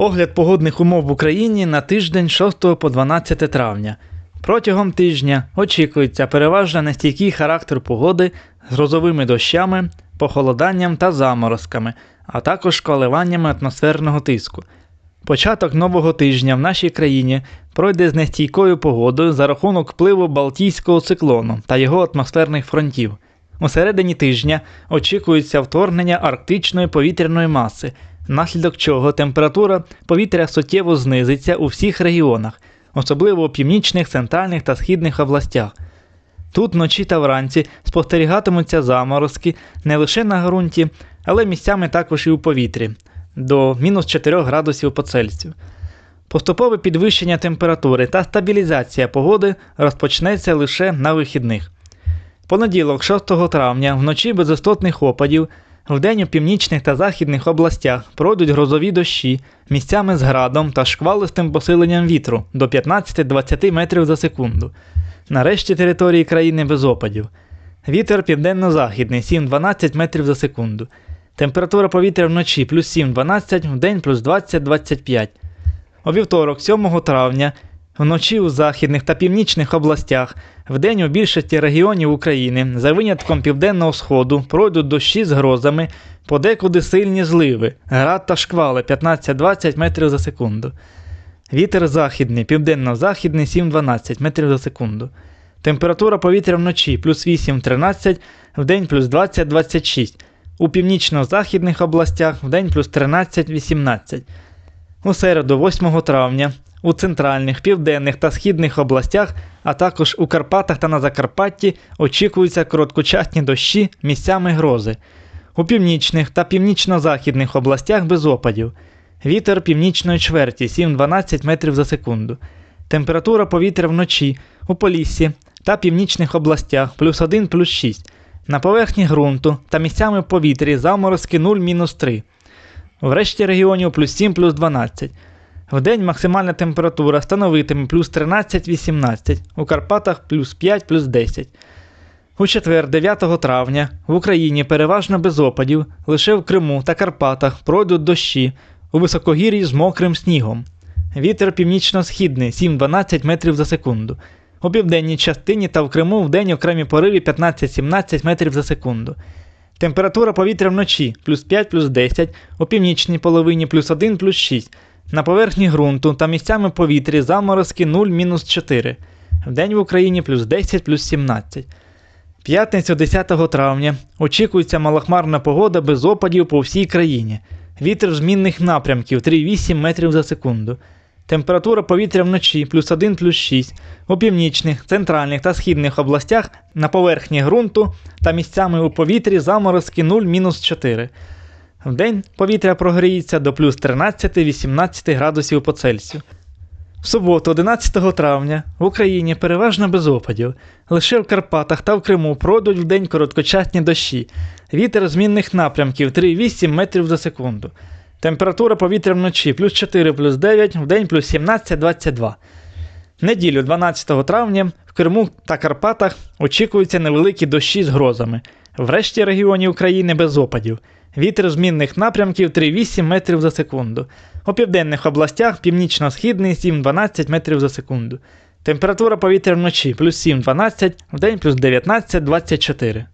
Огляд погодних умов в Україні на тиждень 6 по 12 травня. Протягом тижня очікується переважно нестійкий характер погоди з грозовими дощами, похолоданням та заморозками, а також коливаннями атмосферного тиску. Початок нового тижня в нашій країні пройде з нестійкою погодою за рахунок впливу Балтійського циклону та його атмосферних фронтів. У середині тижня очікується вторгнення арктичної повітряної маси, внаслідок чого температура повітря суттєво знизиться у всіх регіонах, особливо у північних, центральних та східних областях. Тут вночі та вранці спостерігатимуться заморозки не лише на ґрунті, але місцями також і у повітрі до мінус 4 градусів по Цельсію. Поступове підвищення температури та стабілізація погоди розпочнеться лише на вихідних. Понеділок, 6 травня, вночі без істотних опадів, вдень у північних та західних областях пройдуть грозові дощі місцями з градом та шквалистим посиленням вітру до 15-20 метрів за секунду. Нарешті території країни без опадів. Вітер південно-західний 7-12 метрів за секунду. Температура повітря вночі плюс 7-12, вдень плюс 20-25. У вівторок, 7 травня, вночі у західних та північних областях, вдень у більшості регіонів України, за винятком південного сходу, пройдуть дощі з грозами, подекуди сильні зливи, град та шквали 15-20 метрів за секунду. Вітер західний, південно-західний 7-12 метрів за секунду. Температура повітря вночі плюс 8-13, вдень плюс 20-26. У північно-західних областях вдень плюс 13-18. У середу, 8 травня, у центральних, південних та східних областях, а також у Карпатах та на Закарпатті очікуються короткочасні дощі місцями грози. У північних та північно-західних областях без опадів. Вітер північної чверті 7-12 метрів за секунду. Температура повітря вночі у Поліссі та північних областях плюс 1 плюс 6. На поверхні ґрунту та місцями повітрі заморозки 0-3. В решті регіонів плюс 7 плюс 12. Вдень максимальна температура становитиме плюс 13-18, у Карпатах плюс 5 плюс 10. У четвер, 9 травня, в Україні переважно без опадів, лише в Криму та Карпатах пройдуть дощі, у високогір'ї з мокрим снігом. Вітер північно-східний 7-12 метрів за секунду. У південній частині та в Криму вдень окремі пориви 15-17 метрів за секунду. Температура повітря вночі плюс 5 плюс 10, у північній половині плюс 1 плюс 6. На поверхні ґрунту та місцями повітрі заморозки 0-4. Вдень в Україні плюс 10 плюс 17. П'ятницю 10 травня очікується малохмарна погода без опадів по всій країні. Вітер змінних напрямків 3,8 метрів за секунду. Температура повітря вночі плюс 1 плюс 6. У північних, центральних та східних областях на поверхні ґрунту та місцями у повітрі заморозки 0-4. Вдень повітря прогріється до плюс 13-18 градусів по Цельсію. В суботу, 11 травня, в Україні переважно без опадів. Лише в Карпатах та в Криму пройдуть вдень короткочасні дощі. Вітер змінних напрямків 3,8 метрів за секунду. Температура повітря вночі плюс 4 плюс 9, вдень плюс 17-22. Неділю 12 травня в Криму та Карпатах очікуються невеликі дощі з грозами. В решті регіонів України без опадів. Вітер змінних напрямків 3,8 метрів за секунду. У південних областях північно-східний 7-12 метрів за секунду. Температура повітря вночі плюс 7-12, вдень плюс 19-24.